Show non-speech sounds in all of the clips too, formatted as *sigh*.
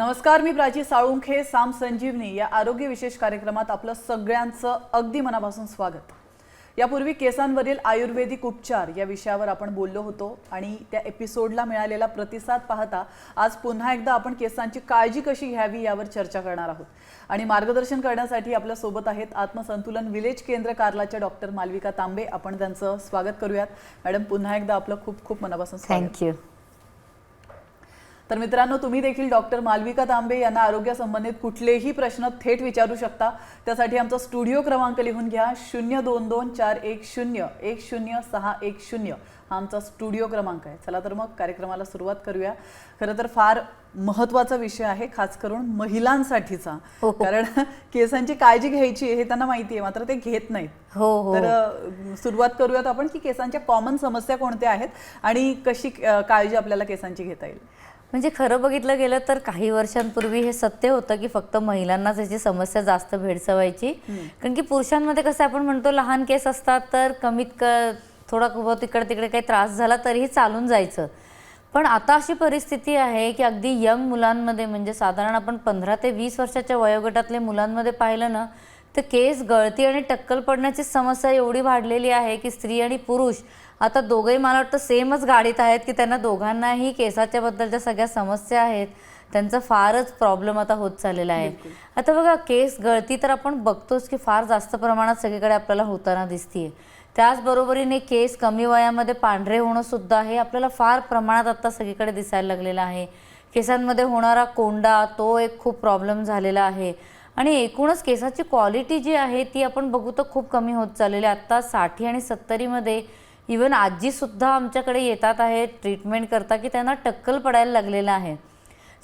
नमस्कार मी प्राची साळुंखे साम संजीवनी. या आरोग्य विशेष कार्यक्रमात आपलं सगळ्यांचं अगदी मनापासून स्वागत. यापूर्वी केसांवरील आयुर्वेदिक उपचार या विषयावर आपण बोललो होतो आणि त्या एपिसोडला मिळालेला प्रतिसाद पाहता आज पुन्हा एकदा आपण केसांची काळजी कशी घ्यावी यावर चर्चा करणार आहोत. आणि मार्गदर्शन करण्यासाठी आपल्यासोबत आहेत आत्मसंतुलन विलेज केंद्र कार्लाच्या डॉक्टर मालविका तांबे. आपण त्यांचं स्वागत करूयात. मॅडम पुन्हा एकदा आपलं खूप खूप मनापासून स्वागत. थँक्यू तर मित्रांनो तुम्ही देखील डॉक्टर मालविका तांबे यांना आरोग्यासंबंधित कुठलेही प्रश्न थेट विचारू शकता. त्यासाठी आमचा स्टुडिओ क्रमांक लिहून घ्या. शून्य दोन दोन चार एक शून्य एक शून्य सहा एक शून्य हा आमचा स्टुडिओ क्रमांक आहे. चला तर मग कार्यक्रमाला सुरुवात करूया. खरं तर फार महत्त्वाचा विषय आहे खास करून महिलांसाठीचा. हो, हो. कारण केसांची काळजी घ्यायची हे त्यांना माहिती आहे मात्र ते घेत नाहीत. हो हो. तर सुरुवात करूयात आपण की केसांच्या कॉमन समस्या कोणत्या आहेत आणि कशी काळजी आपल्याला केसांची घेता येईल. म्हणजे खरं बघितलं गेलं तर काही वर्षांपूर्वी हे सत्य होतं की फक्त महिलांनाच याची समस्या जास्त भेडसवायची. कारण की पुरुषांमध्ये कसं आपण म्हणतो लहान केस असतात तर कमीत क थोडा बहुत इकडे तिकडे काही त्रास झाला तरीही चालून जायचं. पण आता अशी परिस्थिती आहे की अगदी यंग मुलांमध्ये म्हणजे साधारण आपण पंधरा ते वीस वर्षाच्या वयोगटातले मुलांमध्ये पाहिलं ना तर केस गळती आणि टक्कल पडण्याची समस्या एवढी वाढलेली आहे की स्त्री आणि पुरुष आता दोघंही मला वाटतं सेमच गाडीत आहेत की त्यांना दोघांनाही केसाच्या बद्दलच्या सगळ्या समस्या आहेत. त्यांचा फारच प्रॉब्लेम आता होत चाललेला आहे. आता बघा केस गळती तर आपण बघतोच की फार जास्त प्रमाणात सगळीकडे आपल्याला होताना दिसतीये. त्याचबरोबरीने केस कमी वयामध्ये पांढरे होणं सुद्धा हे आपल्याला फार प्रमाणात आता सगळीकडे दिसायला लागलेलं आहे. केसांमध्ये होणारा कोंडा तो एक खूप प्रॉब्लेम झालेला आहे. आणि एकूणच केसाची क्वालिटी जी आहे ती आपण बघू तर खूप कमी होत चाललेली आहे. आत्ता साठी आणि सत्तरीमध्ये इवन आजीसुद्धा आमच्याकडे येतात आहेत ट्रीटमेंट करता की त्यांना टक्कल पडायला लागलेलं आहे.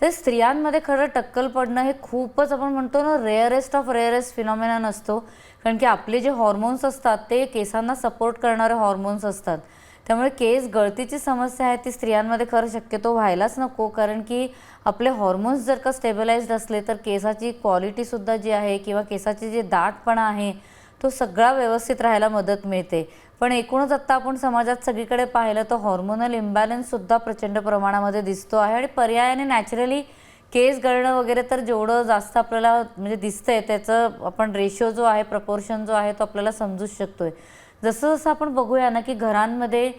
तर स्त्रियांमध्ये खरं टक्कल पडणं हे खूपच आपण म्हणतो ना रेअरेस्ट ऑफ रेअरेस्ट फिनॉमिना नसतो कारण की आपले जे हॉर्मोन्स असतात ते केसांना सपोर्ट करणारे हॉर्मोन्स असतात. त्यामुळे केस गळतीची समस्या आहे ती स्त्रियांमध्ये खरं शक्यतो व्हायलाच नको. कारण की आपले हॉर्मोन्स जर का स्टेबलाइज्ड असले तर केसाची क्वालिटीसुद्धा जी आहे किंवा केसाची जे दाटपणा आहे तो सगळा व्यवस्थित राहायला मदत मिळते. पण एकूणच आत्ता आपण समाजात सगळीकडे पाहिलं तर हॉर्मोनल इम्बॅलन्ससुद्धा प्रचंड प्रमाणामध्ये दिसतो आहे आणि पर्यायाने नॅचरली केस गळणं वगैरे तर जेवढं जास्त आपल्याला म्हणजे दिसतंय त्याचं आपण रेशो जो आहे प्रपोर्शन जो आहे तो आपल्याला समजूच शकतोय. जसं जसं आपण बघूया ना की घरांमध्ये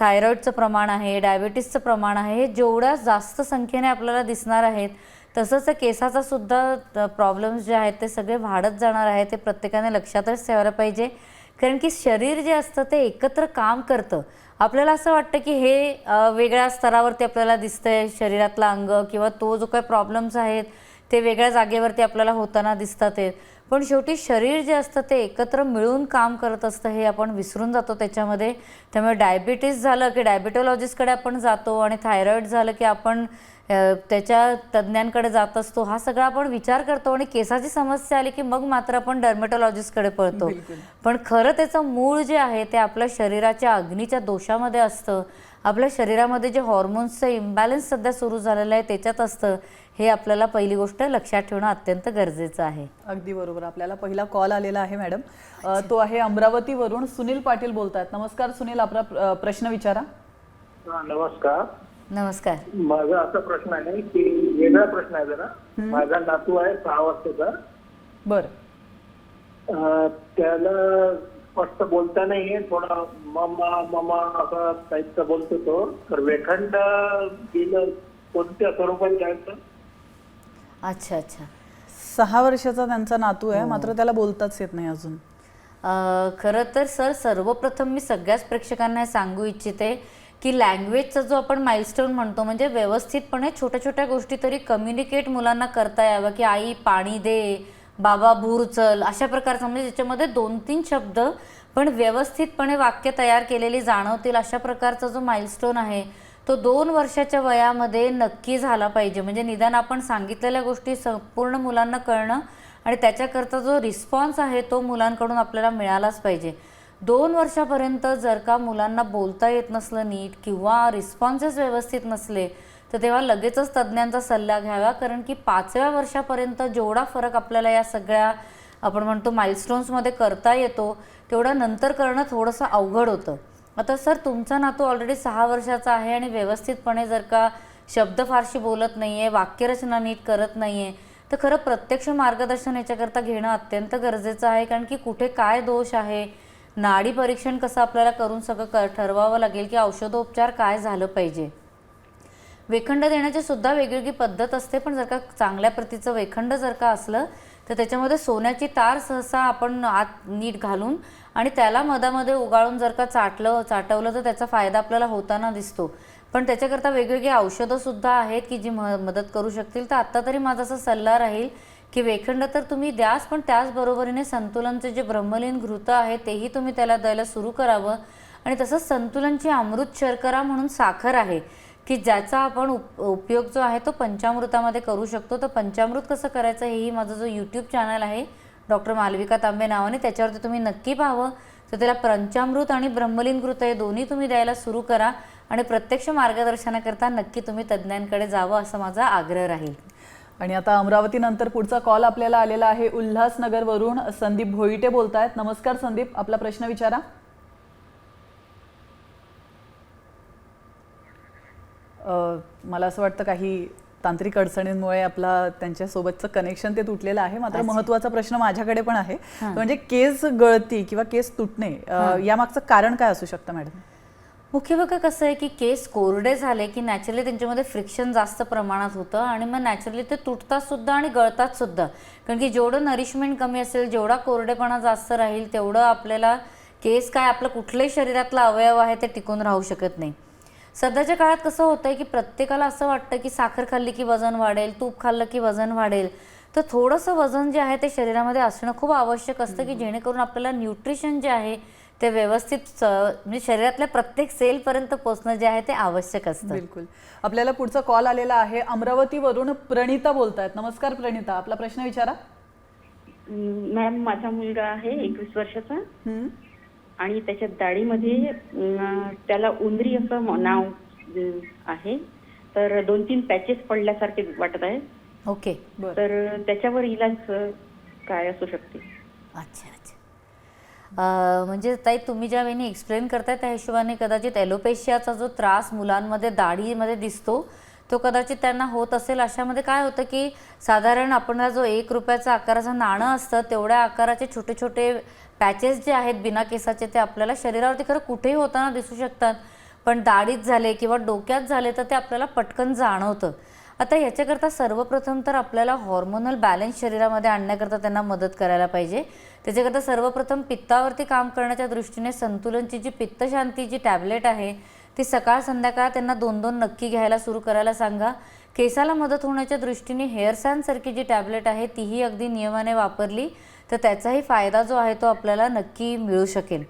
थायरॉईडचं प्रमाण आहे डायबिटीसचं प्रमाण आहे हे जेवढ्या जास्त संख्येने आपल्याला दिसणार आहेत तसंच त्या केसाचा सुद्धा प्रॉब्लेम्स जे आहेत ते सगळे वाढत जाणार आहे ते प्रत्येकाने लक्षातच ठेवायला पाहिजे. कारण की शरीर जे असतं ते एकत्र काम करतं. आपल्याला असं वाटतं की हे वेगळ्या स्तरावरती आपल्याला दिसतंय शरीरातला अंग किंवा तो जो काही प्रॉब्लेम्स आहेत ते वेगळ्या जागेवरती आपल्याला होताना दिसतात आहेत पण शेवटी शरीर जे असतं ते एकत्र मिळून काम करत असतं हे आपण विसरून जातो त्याच्यामध्ये. त्यामुळे डायबिटीस झालं की डायबिटोलॉजिस्टकडे आपण जातो आणि थायरॉईड झालं की आपण त्याच्या तज्ज्ञांकडे जात असतो. हा सगळा आपण विचार करतो आणि केसाची समस्या आली की मग मात्र आपण डर्मेटॉलॉजिस्टकडे पळतो. पण खरं त्याचं मूळ जे आहे ते आपल्या शरीराच्या अग्नीच्या दोषामध्ये असतं. आपल्या शरीरामध्ये जे हॉर्मोन्सचं इम्बॅलन्स सध्या सुरू झालेलं आहे त्याच्यात असतं. हे आपल्याला पहिली गोष्ट लक्षात ठेवणं अत्यंत गरजेचं आहे. अगदी बरोबर. आपल्याला पहिला कॉल आलेला आहे मॅडम. तो आहे अमरावतीवरून सुनील पाटील बोलतात नमस्कार सुनील आपला प्रश्न विचारा. हा, नमस्कार. नमस्कार. माझा असा प्रश्न आहे की वेगळा प्रश्न आहे जरा. माझा नातू आहे सहा वर्षाचा. बर. त्याला स्पष्ट बोलता नाहीये थोडा मम्मा ममा असा टाईपचा बोलतो तो. तर वेखंड दिलं कोणत्या स्वरूपात घ्यायचं अच्छा अच्छा. सहा वर्षाचा त्यांचा नातू आहे मात्र त्याला बोलताच येत नाही अजून. अ, खरं तर सर सर्वप्रथम मी सगळ्याच प्रेक्षकांना हे सांगू इच्छिते की लँग्वेजचा जो आपण माइलस्टोन म्हणतो म्हणजे व्यवस्थितपणे छोट्या छोट्या गोष्टी तरी कम्युनिकेट मुलांना करता यावं की आई पाणी दे बाबा भूर चल अशा प्रकारचं. म्हणजे ज्याच्यामध्ये दोन तीन शब्द पण व्यवस्थितपणे वाक्य तयार केलेली जाणवतील अशा प्रकारचा जो माइलस्टोन आहे तो दोन वर्षाच्या वयामध्ये नक्की झाला पाहिजे. म्हणजे निदान आपण सांगितलेल्या गोष्टी संपूर्ण मुलांना कळणं आणि त्याच्याकरता जो रिस्पॉन्स आहे तो मुलांकडून आपल्याला मिळालाच पाहिजे. दोन वर्षापर्यंत जर का मुलांना बोलता येत नसलं नीट किंवा रिस्पॉन्सेस व्यवस्थित नसले तर तेव्हा लगेचच तज्ज्ञांचा सल्ला घ्यावा. कारण की पाचव्या वर्षापर्यंत जेवढा फरक आपल्याला या सगळ्या आपण म्हणतो माइलस्टोन्समध्ये करता येतो तेवढा नंतर करणं थोडंसं अवघड होतं. आता सर तुमचा नातू ऑलरेडी सहा वर्षाचा आहे आणि व्यवस्थितपणे जर का शब्द फारशी बोलत नाही आहे वाक्यरचना नीट करत नाही आहे तर खरं प्रत्यक्ष मार्गदर्शन याच्याकरता घेणं अत्यंत गरजेचं आहे. कारण की कुठे काय दोष आहे नाडी परीक्षण कसं आपल्याला करून सगळं क ठरवावं लागेल की औषधोपचार काय झालं पाहिजे? वेखंड देण्याची सुद्धा वेगवेगळी पद्धत असते पण जर का चांगल्या प्रतीचं वेखंड जर का असलं तर त्याच्यामध्ये सोन्याची तार सहसा आपण आत नीट घालून आणि त्याला मधामध्ये उगाळून जर का चाटलं चाटवलं तर त्याचा फायदा आपल्याला होताना दिसतो. पण त्याच्याकरता वेगवेगळी औषधंसुद्धा आहेत की जी म मदत करू शकतील? तर आत्ता तरी माझा असा सल्ला राहील की वेखंड तर तुम्ही द्याच पण त्याचबरोबरीने संतुलनचे जे ब्रह्मलीन घृत आहे तेही तुम्ही त्याला द्यायला सुरू करावं. आणि तसंच संतुलनची अमृत शर्करा म्हणून साखर आहे की ज्याचा आपण उप उपयोग जो आहे तो पंचामृतामध्ये करू शकतो. तर पंचामृत कसं करायचं हेही माझं जो यूट्यूब चॅनल आहे डॉक्टर मालविका तांबे नावाने त्याच्यावरती तुम्ही नक्की पाहावं. तर त्याला पंचामृत आणि ब्रह्मलीन घृत हे दोन्ही तुम्ही द्यायला सुरू करा. आणि प्रत्यक्ष मार्गदर्शनाकरता नक्की तुम्ही तज्ज्ञांकडे जावं असा माझा आग्रह राहील. आणि आता अमरावतीनंतर पुढचा कॉल आपल्याला आलेला आहे उल्हासनगरवरून. संदीप भोईटे बोलतायत. नमस्कार संदीप आपला प्रश्न विचारा. मला असं वाटतं काही तांत्रिक अडचणींमुळे आपला त्यांच्यासोबतचं कनेक्शन ते तुटलेलं आहे. मात्र महत्त्वाचा प्रश्न माझ्याकडे पण आहे. म्हणजे केस गळती किंवा केस तुटणे यामागचं कारण काय असू शकतं मॅडम? मुख्य बघा कसं आहे की केस कोरडे झाले की नॅचरली त्यांच्यामध्ये फ्रिक्शन जास्त प्रमाणात होतं आणि मग नॅचरली ते तुटतात सुद्धा आणि गळतात सुद्धा. कारण की जेवढं नरिशमेंट कमी असेल जेवढा कोरडेपणा जास्त राहील तेवढं आपल्याला केस काय आपलं कुठलंही शरीरातला अवयव आहे ते टिकून राहू शकत नाही. सध्याच्या काळात कसं होतं आहे की प्रत्येकाला असं वाटतं की साखर खाल्ली की वजन वाढेल तूप खाल्लं की वजन वाढेल. तर थोडंसं वजन जे आहे ते शरीरामध्ये असणं खूप आवश्यक असतं की जेणेकरून आपल्याला न्यूट्रिशन जे आहे ते व्यवस्थित स- म्हणजे शरीरातल्या प्रत्येक सेलपर्यंत पोचणं जे आहे ते आवश्यक असतं. बिलकुल. आपल्याला पुढचा कॉल आलेला आहे. अमरावतीवरून प्रणिता बोलतायत. नमस्कार प्रणिता. आपला प्रश्न विचारा. मॅम माझा मुलगा आहे एकवीस वर्षाचा. आणि त्याच्या दाढीमध्ये त्याला उंदरी असं नाव आहे. तर दोन तीन पॅचेस पडल्यासारखे वाटत आहे. ओके. बरं. तर त्याच्यावर इलाज काय असू शकते? अच्छा. म्हणजे ताई तुम्ही ज्या वेळी एक्सप्लेन करताय त्या हिशोबाने कदाचित एलोपेशियाचा जो त्रास मुलांमध्ये दाढीमध्ये दिसतो तो कदाचित त्यांना होत असेल. अशामध्ये काय होतं की साधारण आपण जो एक रुपयाचा आकाराचं नाणं असतं तेवढ्या आकाराचे छोटे छोटे पॅचेस जे आहेत बिना केसाचे ते आपल्याला शरीरावरती खरं कुठेही होताना दिसू शकतात. पण दाढीत झाले किंवा डोक्यात झाले तर ते आपल्याला पटकन जाणवतं. आता याच्याकरता सर्वप्रथम तर आपल्याला हॉर्मोनल बॅलन्स शरीरामध्ये आणण्याकरता त्यांना मदत करायला पाहिजे. त्याच्याकरता सर्वप्रथम पित्तावरती काम करण्याच्या दृष्टीने संतुलनची जी पित्तशांती जी टॅबलेट आहे ती सकाळ संध्याकाळ त्यांना दोन दोन नक्की घ्यायला सुरू करायला सांगा. केसाला मदत होण्याच्या दृष्टीने हेअर जी टॅबलेट आहे तीही अगदी नियमाने वापरली तर त्याचाही फायदा जो आहे तो आपल्याला नक्की मिळू शकेल.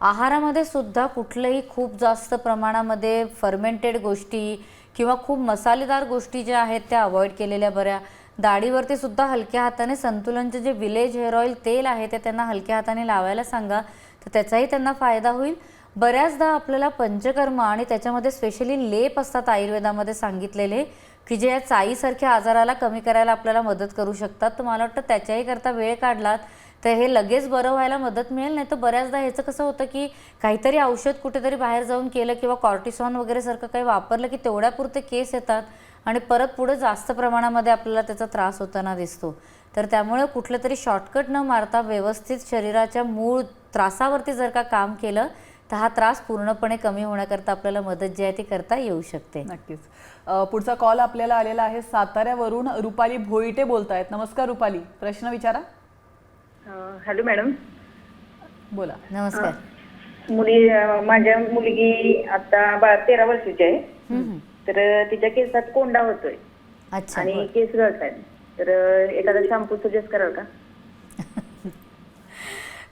आहारामध्ये सुद्धा कुठलंही खूप जास्त प्रमाणामध्ये फर्मेंटेड गोष्टी किंवा खूप मसालेदार गोष्टी ज्या आहेत त्या अवॉइड केलेल्या बऱ्या. दाढीवरती सुद्धा हलक्या हाताने संतुलनचे जे विलेज हेअर ऑइल तेल आहे ते त्यांना हलक्या हाताने लावायला सांगा. तर त्याचाही त्यांना फायदा होईल. बऱ्याचदा आपल्याला पंचकर्म आणि त्याच्यामध्ये स्पेशली लेप असतात आयुर्वेदामध्ये सांगितलेले की जे या चाईसारख्या आजाराला कमी करायला आपल्याला मदत करू शकतात. तर मला वाटतं त्याच्याही करता वेळ काढलात. तर हे लगेच बरं व्हायला मदत मिळेल. नाही तर बऱ्याचदा ह्याचं कसं होतं की काहीतरी औषध कुठेतरी बाहेर जाऊन केलं किंवा कॉर्टिसॉन वगैरे सारखं काही वापरलं की तेवढ्यापुरते केस येतात आणि परत पुढे जास्त प्रमाणामध्ये आपल्याला त्याचा त्रास होताना दिसतो. तर त्यामुळे कुठलं तरी शॉर्टकट न मारता व्यवस्थित शरीराच्या मूळ त्रासावरती जर का काम केलं तर हा त्रास पूर्णपणे कमी होण्याकरता आपल्याला मदत जी आहे ती करता येऊ शकते. नक्कीच. पुढचा कॉल आपल्याला आलेला आहे साताऱ्यावरून रुपाली भोईटे बोलतायत. नमस्कार रुपाली. प्रश्न विचारा. Hello madam. बोला. नमस्कार. मुली माझ्या मुलगी आता बा तेरा वर्षाची आहे. हम्म. तर तिच्या केसात कोंडा होतोय. अच्छा. आणि केस गळत आहेत तर एखादा शॅम्पू सजेस्ट कराल का?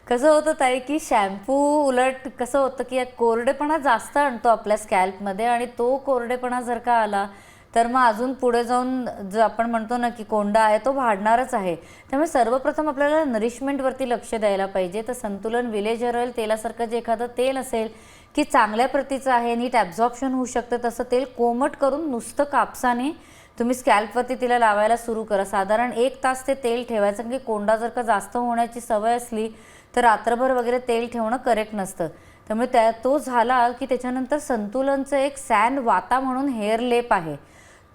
कसं होतं ताई की शॅम्पू उलट कसं होतं की कोरडेपणा जास्त आणतो आपल्या स्कॅल्पमध्ये आणि तो कोरडेपणा जर का आला तर मग अजून पुढे जाऊन जो आपण म्हणतो ना की कोंडा आहे तो वाढणारच आहे. त्यामुळे सर्वप्रथम आपल्याला नरिशमेंटवरती लक्ष द्यायला पाहिजे. तर संतुलन विलेज ऑइल तेलासारखं जे एखादं तेल असेल की चांगल्या प्रतीचं आहे नीट ॲब्झॉर्प्शन होऊ शकतं तसं तेल कोमट करून नुसतं कापसाने तुम्ही स्कॅल्पवरती तिला लावायला सुरू करा. साधारण एक तास ते तेल ठेवायचं कारण की कोंडा जर का जास्त होण्याची सवय असली तर रात्रभर वगैरे तेल ठेवणं करेक्ट नसतं. त्यामुळे त्या तो झाला की त्याच्यानंतर संतुलनचं एक सॅन वाता म्हणून हेअर लेप आहे.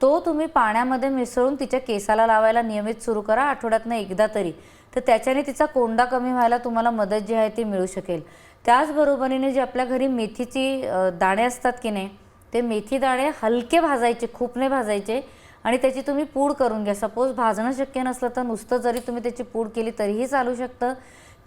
तो तुम्ही पाण्यामध्ये मिसळून तिच्या केसाला लावायला नियमित सुरू करा आठवड्यातनं एकदा तरी. तर त्याच्याने तिचा कोंडा कमी व्हायला तुम्हाला मदत जी आहे ती मिळू शकेल. त्याचबरोबरीने जे आपल्या घरी मेथीची दाणे असतात की नाही ते मेथी दाणे हलके भाजायचे खूप नाही भाजायचे आणि त्याची तुम्ही पूड करून घ्या. सपोज भाजणं शक्य नसलं तर नुसतं जरी तुम्ही त्याची पूड केली तरीही चालू शकतं.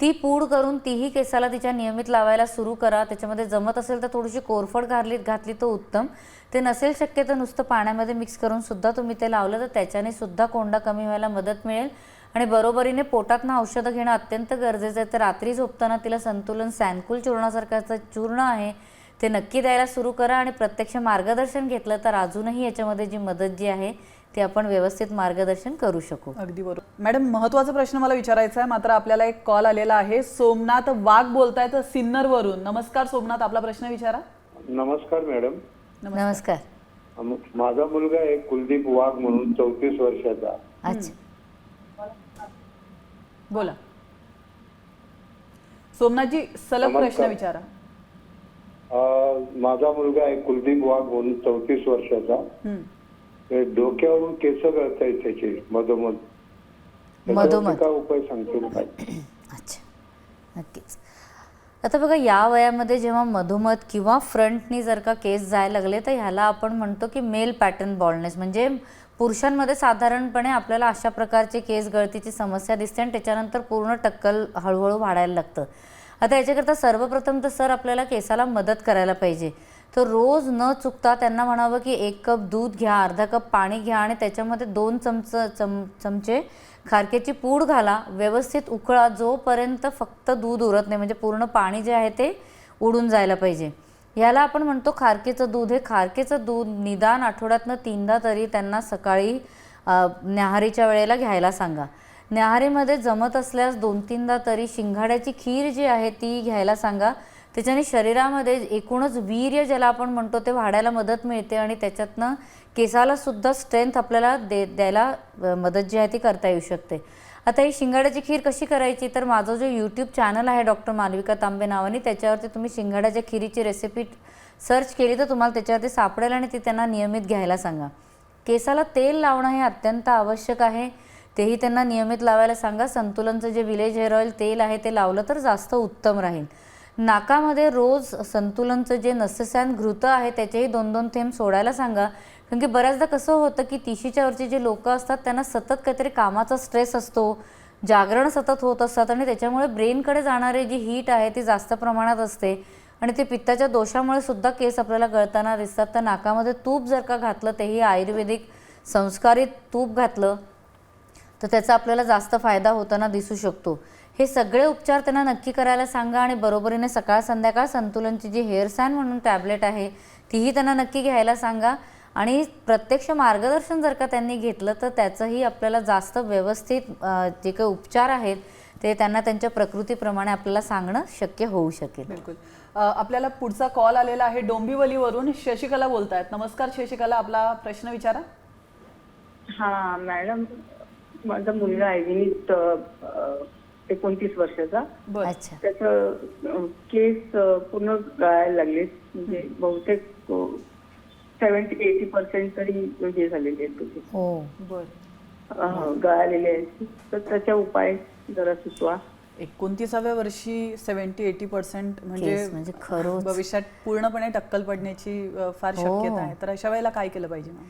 ती पूड करून तीही केसाला तिच्या नियमित लावायला सुरू करा. त्याच्यामध्ये जमत असेल तर थोडीशी कोरफड घातली घातली तर उत्तम. ते नसेल शक्य तर नुसतं पाण्यामध्ये मिक्स करून सुद्धा तुम्ही ते लावलं तर त्याच्याने सुद्धा कोंडा कमी व्हायला मदत मिळेल. आणि बरोबरीने पोटातनं औषधं घेणं अत्यंत गरजेचं आहे. तर रात्री झोपताना तिला संतुलन सॅनकुल चूर्णासारख्याचं चूर्ण आहे. ते नक्की द्यायला सुरू करा आणि प्रत्यक्ष मार्गदर्शन घेतलं तर अजूनही याच्यामध्ये जी मदत जी आहे ती आपण व्यवस्थित मार्गदर्शन करू शकू. अगदी बरोबर. मॅडम महत्त्वाचा प्रश्न मला विचारायचा आहे. मात्र आपल्याला एक कॉल आलेला आहे. सोमनाथ वाघ बोलतायत सिन्नरवरून. नमस्कार सोमनाथ आपला प्रश्न विचारा. नमस्कार मॅडम. नमस्कार. माझा मुलगा आहे कुलदीप वाघ म्हणून चौतीस वर्षाचा. अच्छा. बोला. सोमनाथजी सलग प्रश्न. विचारा. अं, माझा मुलगा आहे कुलदीप वाघ म्हणून चौतीस वर्षाचा. ते डोक्यावरून केस गळत आहेत त्याचे मधोमध. त्याच्यावरती मधोमध. काय उपाय सांगतील काय *clears throat* अच्छा. नक्कीच. आता बघा या वयामध्ये जेव्हा मधोमध किंवा फ्रंटनी जर का केस जायला लागले तर ह्याला आपण म्हणतो की मेल पॅटर्न बॉल्डनेस म्हणजे पुरुषांमध्ये साधारणपणे आपल्याला अशा प्रकारची केस गळतीची समस्या दिसते आणि त्याच्यानंतर पूर्ण टक्कल हळूहळू वाढायला लागतं. आता याच्याकरता सर्वप्रथम तर सर आपल्याला केसाला मदत करायला पाहिजे. तर रोज न चुकता त्यांना म्हणावं की एक कप दूध घ्या अर्धा कप पाणी घ्या आणि त्याच्यामध्ये दोन चमच चम चमचे खारकेची पूड घाला. व्यवस्थित उकळा. जोपर्यंत फक्त दूध उरत नाही म्हणजे पूर्ण पाणी जे आहे ते उडून जायला पाहिजे. याला आपण म्हणतो खारकेचं दूध. हे खारकेचं दूध निदान आठवड्यातनं तीनदा तरी त्यांना सकाळी न्याहारीच्या वेळेला घ्यायला सांगा. न्याहारीमध्ये जमत असल्यास दोन तीनदा तरी शिंगाड्याची खीर जी आहे ती घ्यायला सांगा. त्याच्याने शरीरामध्ये एकूणच वीर्य ज्याला आपण म्हणतो ते वाढायला मदत मिळते आणि त्याच्यातनं केसाला सुद्धा स्ट्रेंथ आपल्याला दे द्यायला मदत जी आहे ती करता येऊ शकते. आता ही शिंगाड्याची खीर कशी करायची? तर माझं जो यूट्यूब चॅनल आहे डॉक्टर मालविका तांबे नावाने त्याच्यावरती तुम्ही शिंगाड्याच्या खिरीची रेसिपी सर्च केली तर तुम्हाला त्याच्यावरती सापडेल आणि ती त्यांना नियमित घ्यायला सांगा. केसाला तेल लावणं हे अत्यंत आवश्यक आहे. तेही त्यांना नियमित लावायला सांगा. संतुलनचं जे विलेज हेअर ऑइल तेल आहे ते लावलं तर जास्त उत्तम राहील. नाकामध्ये रोज संतुलनचं जे नसस्यान घृत आहे त्याचेही दोन दोन थेंब सोडायला सांगा. कारण की बऱ्याचदा कसं होतं की तिशीच्या वरची जे लोक असतात त्यांना सतत काहीतरी कामाचा स्ट्रेस असतो जागरण सतत होत असतात आणि त्याच्यामुळे ब्रेनकडे जाणारी जी हीट आहे ती जास्त प्रमाणात असते. आणि ते पित्ताच्या दोषामुळे सुद्धा केस आपल्याला गळताना दिसतात. तर नाकामध्ये तूप जर का घातलं तेही आयुर्वेदिक संस्कारित तूप घातलं तर त्याचा आपल्याला जास्त फायदा होताना दिसू शकतो. हे सगळे उपचार त्यांना नक्की करायला सांगा आणि बरोबरीने सकाळ संध्याकाळ संतुलनची जी हेअर सॅन म्हणून टॅबलेट आहे तीही त्यांना नक्की घ्यायला सांगा. आणि प्रत्यक्ष मार्गदर्शन जर का त्यांनी घेतलं तर त्याचंही आपल्याला जास्त व्यवस्थित जे काही उपचार आहेत ते त्यांना त्यांच्या प्रकृतीप्रमाणे आपल्याला सांगणं शक्य होऊ शकेल. बिलकुल. आपल्याला पुढचा कॉल आलेला आहे डोंबिवलीवरून. शशिकला बोलतायत. नमस्कार शशिकला आपला प्रश्न विचारा. हा मॅडम माझा मुलगा आहे एकोणतीस वर्षाचा. अच्छा. त्याचं केस पूर्ण गळायला लागले. म्हणजे बहुतेक सेव्हन्टी एटी पर्सेंट तरी हे झालेले आहेत त्याचे. हो. गळालेले आहेत. तर त्याचा उपाय जरा सुचवा. एकोणतीसाव्या वर्षी सेव्हन्टी एटी पर्सेंट म्हणजे म्हणजे खरंच. भविष्यात पूर्णपणे टक्कल पडण्याची फार हो. शक्यता आहे. तर अशा वेळेला काय केलं पाहिजे मॅम?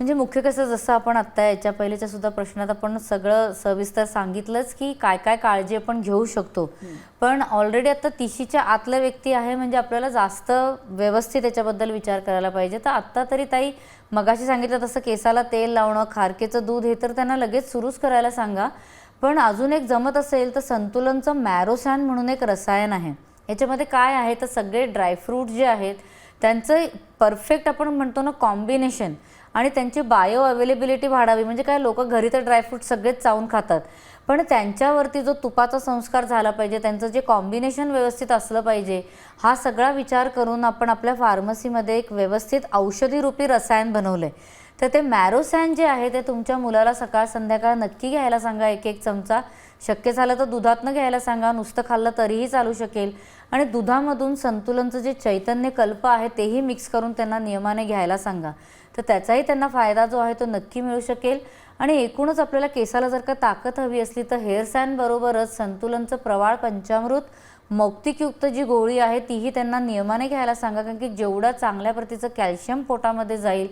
म्हणजे मुख्य कसं जसं आपण आत्ता याच्या पहिल्याच्या सुद्धा प्रश्नात आपण सगळं सविस्तर सांगितलंच की काय काय काळजी आपण घेऊ शकतो. पण ऑलरेडी आता तिशीच्या आतलं व्यक्ती आहे म्हणजे आपल्याला जास्त व्यवस्थित याच्याबद्दल विचार करायला पाहिजे. तर आत्ता तरी ताई मगाशी सांगितलं तसं केसाला तेल लावणं खारकेचं दूध हे तर त्यांना लगेच सुरूच करायला सांगा. पण अजून एक जमत असेल तर संतुलनचं मॅरोसॅन म्हणून एक रसायन आहे. याच्यामध्ये काय आहे? तर सगळे ड्रायफ्रूट जे आहेत त्यांचं परफेक्ट आपण म्हणतो ना कॉम्बिनेशन आणि त्यांची बायो अवेलेबिलिटी वाढावी. म्हणजे काय लोक घरी तर ड्रायफ्रूट सगळेच चावून खातात. पण त्यांच्यावरती जो तुपाचा संस्कार झाला पाहिजे त्यांचं जे कॉम्बिनेशन व्यवस्थित असलं पाहिजे हा सगळा विचार करून आपण आपल्या फार्मसीमध्ये एक व्यवस्थित औषधीरूपी रसायन बनवलं आहे तर ते मॅरोसॅन जे आहे ते तुमच्या मुलाला सकाळ संध्याकाळ नक्की घ्यायला सांगा एक एक चमचा. शक्य झालं तर दुधातनं घ्यायला सांगा नुसतं खाल्लं तरीही चालू शकेल. आणि दुधामधून संतुलनचं जे चैतन्य कल्प आहे तेही मिक्स करून त्यांना नियमाने घ्यायला सांगा. तर त्याचाही त्यांना फायदा जो आहे तो नक्की मिळू शकेल. आणि एकूणच आपल्याला केसाला जर का ताकद हवी असली तर हेअर सॅनबरोबरच संतुलनचं प्रवाळ पंचामृत मौक्तिकयुक्त जी गोळी आहे तीही त्यांना नियमाने घ्यायला सांगा. कारण की जेवढं चांगल्या प्रतीचं कॅल्शियम पोटामध्ये जाईल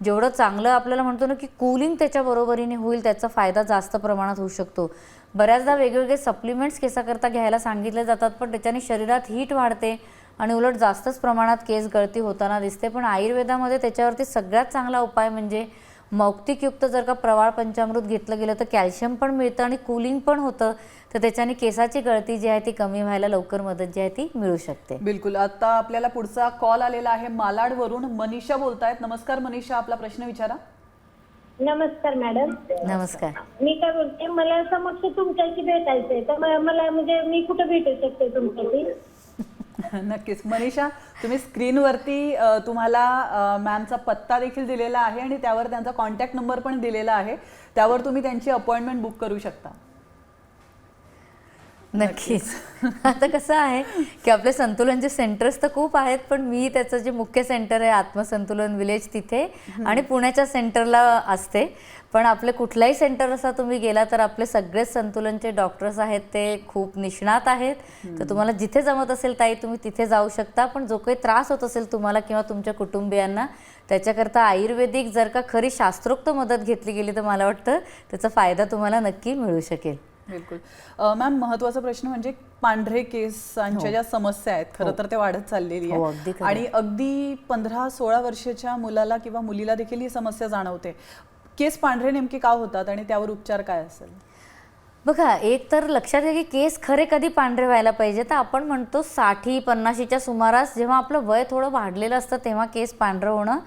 जेवढं चांगलं आपल्याला म्हणतो ना की कूलिंग त्याच्या बरोबरीने होईल त्याचा फायदा जास्त प्रमाणात होऊ शकतो. बऱ्याचदा वेगवेगळे सप्लिमेंट्स केसाकरता घ्यायला सांगितले जातात पण त्याच्याने शरीरात हीट वाढते आणि उलट जास्तच प्रमाणात केस गळती होताना दिसते. पण आयुर्वेदामध्ये त्याच्यावरती सगळ्यात चांगला उपाय म्हणजे मौक्तिकयुक्त जर का प्रवाळ पंचामृत घेतलं गेलं तर कॅल्शियम पण मिळतं आणि कूलिंग पण होतं. तर त्याच्याने केसाची गळती जी आहे ती कमी व्हायला लवकर मदत जी आहे ती मिळू शकते. बिलकुल. आता आपल्याला पुढचा कॉल आलेला आहे मालाडवरून. मनीषा बोलतायत. नमस्कार मनीषा आपला प्रश्न विचारा. नमस्कार मॅडम. नमस्कार. मी काय बोलते मला समक्ष तुमच्याशी भेटायचंय. तर मला म्हणजे मी कुठं भेटू शकते तुमच्याशी? *laughs* नक्कीच. मनीषा तुम्ही स्क्रीनवरती तुम्हाला मॅमचा पत्ता देखील दिलेला आहे आणि त्यावर त्यांचा कॉन्टॅक्ट नंबर पण दिलेला आहे. त्यावर तुम्ही त्यांची अपॉइंटमेंट बुक करू शकता. नक्कीच. *laughs* आता कसं आहे की आपले संतुलनचे सेंटर्स तर खूप आहेत पण मी त्याचं जे मुख्य सेंटर आहे आत्मसंतुलन विलेज तिथे आणि पुण्याच्या सेंटरला असते. पण आपले कुठलाही सेंटर असा तुम्ही गेला तर आपले सगळेच संतुलनचे डॉक्टर्स आहेत ते खूप निष्णात आहेत. तर तुम्हाला जिथे जमत असेल ताई तुम्ही तिथे जाऊ शकता. पण जो काही त्रास होत असेल तुम्हाला किंवा तुमच्या कुटुंबियांना त्याच्याकरता आयुर्वेदिक जर का खरी शास्त्रोक्त मदत घेतली गेली तर मला वाटतं त्याचा फायदा तुम्हाला नक्की मिळू शकेल. बिलकुल. मॅम महत्त्वाचा प्रश्न म्हणजे पांढरे केसांच्या ज्या समस्या आहेत खरं तर ते वाढत चाललेली हो, आहे. आणि अगदी पंधरा सोळा वर्षाच्या मुलाला किंवा मुलीला देखील ही समस्या जाणवते. केस पांढरे नेमके का होतात आणि त्यावर उपचार काय असेल? बघा एक तर लक्षात घ्या की केस खरे कधी पांढरे व्हायला पाहिजे. तर आपण म्हणतो साठी पन्नाशीच्या सुमारास जेव्हा आपलं वय थोडं वाढलेलं असतं तेव्हा केस पांढरं होणं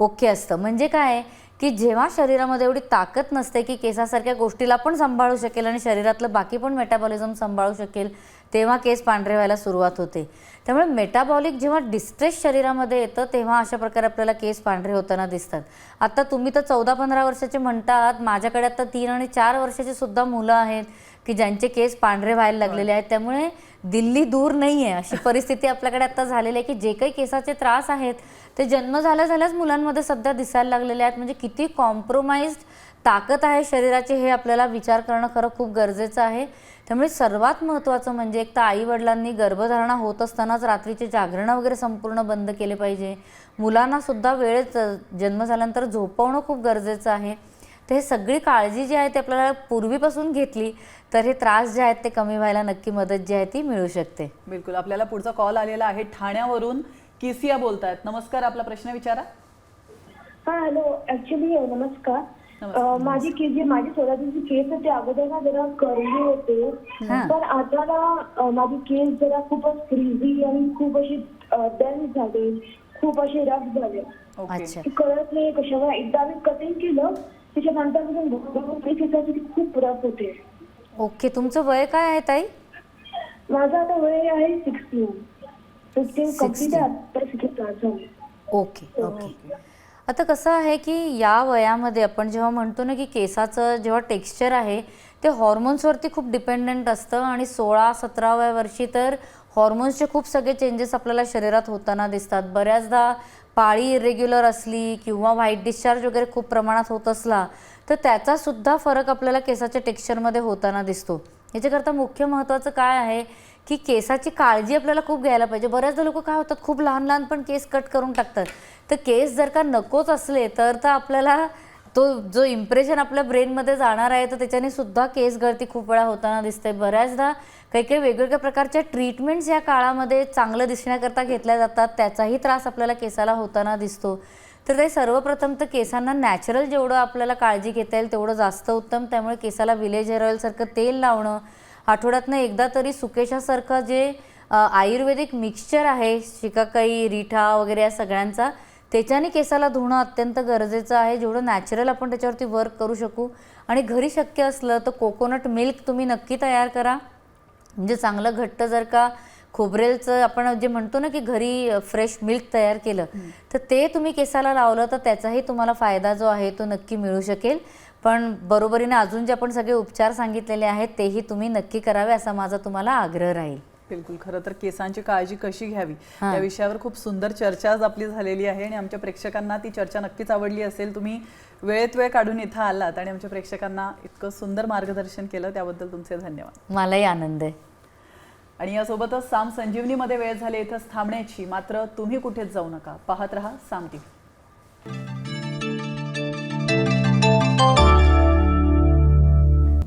ओके असतं. म्हणजे काय? की जेव्हा शरीरामध्ये एवढी ताकद नसते की केसासारख्या गोष्टीला पण सांभाळू शकेल आणि शरीरातलं बाकी पण मेटाबॉलिझम सांभाळू शकेल तेव्हा केस पांढरे व्हायला सुरुवात होते. त्यामुळे मेटाबॉलिक जेव्हा डिस्ट्रेस शरीरामध्ये येतं तेव्हा अशा प्रकारे आपल्याला केस पांढरे होताना दिसतात. आता तुम्ही तर चौदा पंधरा वर्षाचे म्हणतात माझ्याकडे आता तीन आणि चार वर्षाची सुद्धा मुलं आहेत की ज्यांचे केस पांढरे व्हायला लागलेले आहेत. त्यामुळे दिल्ली दूर नाही आहे अशी परिस्थिती आपल्याकडे आता झालेली आहे की जे काही केसाचे त्रास आहेत ते जन्म झाल्या झाल्याच मुलांमध्ये सध्या दिसायला लागलेले आहेत. म्हणजे किती कॉम्प्रोमाइज्ड ताकद आहे शरीराची हे आपल्याला विचार करणं खरं खूप गरजेचं आहे. त्यामुळे सर्वात महत्त्वाचं म्हणजे एक तर आई वडिलांनी गर्भधारणा होत असतानाच रात्रीचे जागरणं वगैरे संपूर्ण बंद केले पाहिजे. मुलांना सुद्धा वेळेत जन्म झाल्यानंतर झोपवणं खूप गरजेचं आहे. तर हे सगळी काळजी जी आहे ती आपल्याला पूर्वीपासून घेतली तर हे त्रास जे आहेत ते कमी व्हायला नक्की मदत जी आहे ती मिळू शकते. बिलकुल. आपल्याला पुढचा कॉल आलेला आहे ठाण्यावरून किसिया बोलतायत. नमस्कार आपला प्रश्न विचारा. हा हॅलो. ऍक्च्युली नमस्कार. माझी केस जे माझी सोळाची केस होते अगोदर ना जरा कर्ली होते. हा. पण आता ना माझी केस जरा खूपच फ्रीझी आणि खूप अशी डेन्स झाले. खूप असे रफ झाले. कळत नाही कशावर. एकदा मी कटिंग केलं त्याच्यानंतर खूप रफ होते. ओके तुमचं वय काय आहे ताई? माझं आता वय आहे सिक्स्टीन फिफ्टीन कंप्लीट 16. आहे ओके ओके. आता कसं आहे की या वयामध्ये आपण जेव्हा म्हणतो ना की केसाचं जेव्हा टेक्स्चर आहे ते हॉर्मोन्सवरती खूप डिपेंडंट असतं आणि सोळा सतराव्या वर्षी तर हॉर्मोन्सचे खूप सगळे चेंजेस आपल्याला शरीरात होताना दिसतात. बऱ्याचदा पाळी इरेग्युलर असली किंवा व्हाईट डिस्चार्ज वगैरे खूप प्रमाणात होत असला तर त्याचासुद्धा फरक आपल्याला केसाच्या टेक्स्चरमध्ये होताना दिसतो. याच्याकरता मुख्य महत्त्वाचं काय आहे की केसाची काळजी आपल्याला खूप घ्यायला पाहिजे. बऱ्याचदा लोक काय होतात खूप लहान लहान पण केस कट करून टाकतात. तर केस जर का नकोच असले तर तर आपल्याला तो जो इम्प्रेशन आपल्या ब्रेनमध्ये जाणार आहे तर त्याच्याने सुद्धा केस गळती खूप वेळा होताना दिसते. बऱ्याचदा काही काही वेगवेगळ्या प्रकारच्या ट्रीटमेंट्स या काळामध्ये चांगलं दिसण्याकरता घेतल्या जातात. त्याचाही त्रास आपल्याला केसाला होताना दिसतो. तर ते सर्वप्रथम तर केसांना नॅचरल जेवढं आपल्याला काळजी घेता येईल तेवढं जास्त उत्तम. त्यामुळे केसाला विलेज हेअर ऑइलसारखं तेल लावणं आठवड्यातनं एकदा तरी सुकेशासारखं जे आयुर्वेदिक मिक्सचर आहे शिकाकाई रिठा वगैरे या सगळ्यांचा त्याच्याने केसाला धुणं अत्यंत गरजेचं आहे. जेवढं नॅचरल आपण त्याच्यावरती वर्क करू शकू. आणि घरी शक्य असलं तर कोकोनट मिल्क तुम्ही नक्की तयार करा. म्हणजे चांगलं घट्ट जर का खोबरेलचं आपण जे म्हणतो ना की घरी फ्रेश मिल्क तयार केलं तर ते तुम्ही केसाला लावलं तर त्याचाही तुम्हाला फायदा जो आहे तो नक्की मिळू शकेल. पण बरोबरीने अजून जे आपण सगळे उपचार सांगितलेले आहेत तेही तुम्ही नक्की करावे असा माझा तुम्हाला आग्रह राहील. बिलकुल. खरं तर केसांची काळजी कशी घ्यावी? या विषयावर खूप सुंदर चर्चा आज आपली झालेली आहे आणि आमच्या प्रेक्षकांना ती चर्चा नक्कीच आवडली असेल. तुम्ही वेळेत वेळ काढून इथं आलात आणि आमच्या प्रेक्षकांना इतकं सुंदर मार्गदर्शन केलं त्याबद्दल तुमचे धन्यवाद. मलाही आनंद आहे. आणि यासोबतच साम संजीवनीमध्ये वेळ झाली इथं थांबण्याची मात्र तुम्ही कुठेच जाऊ नका. पाहत रहा साम टी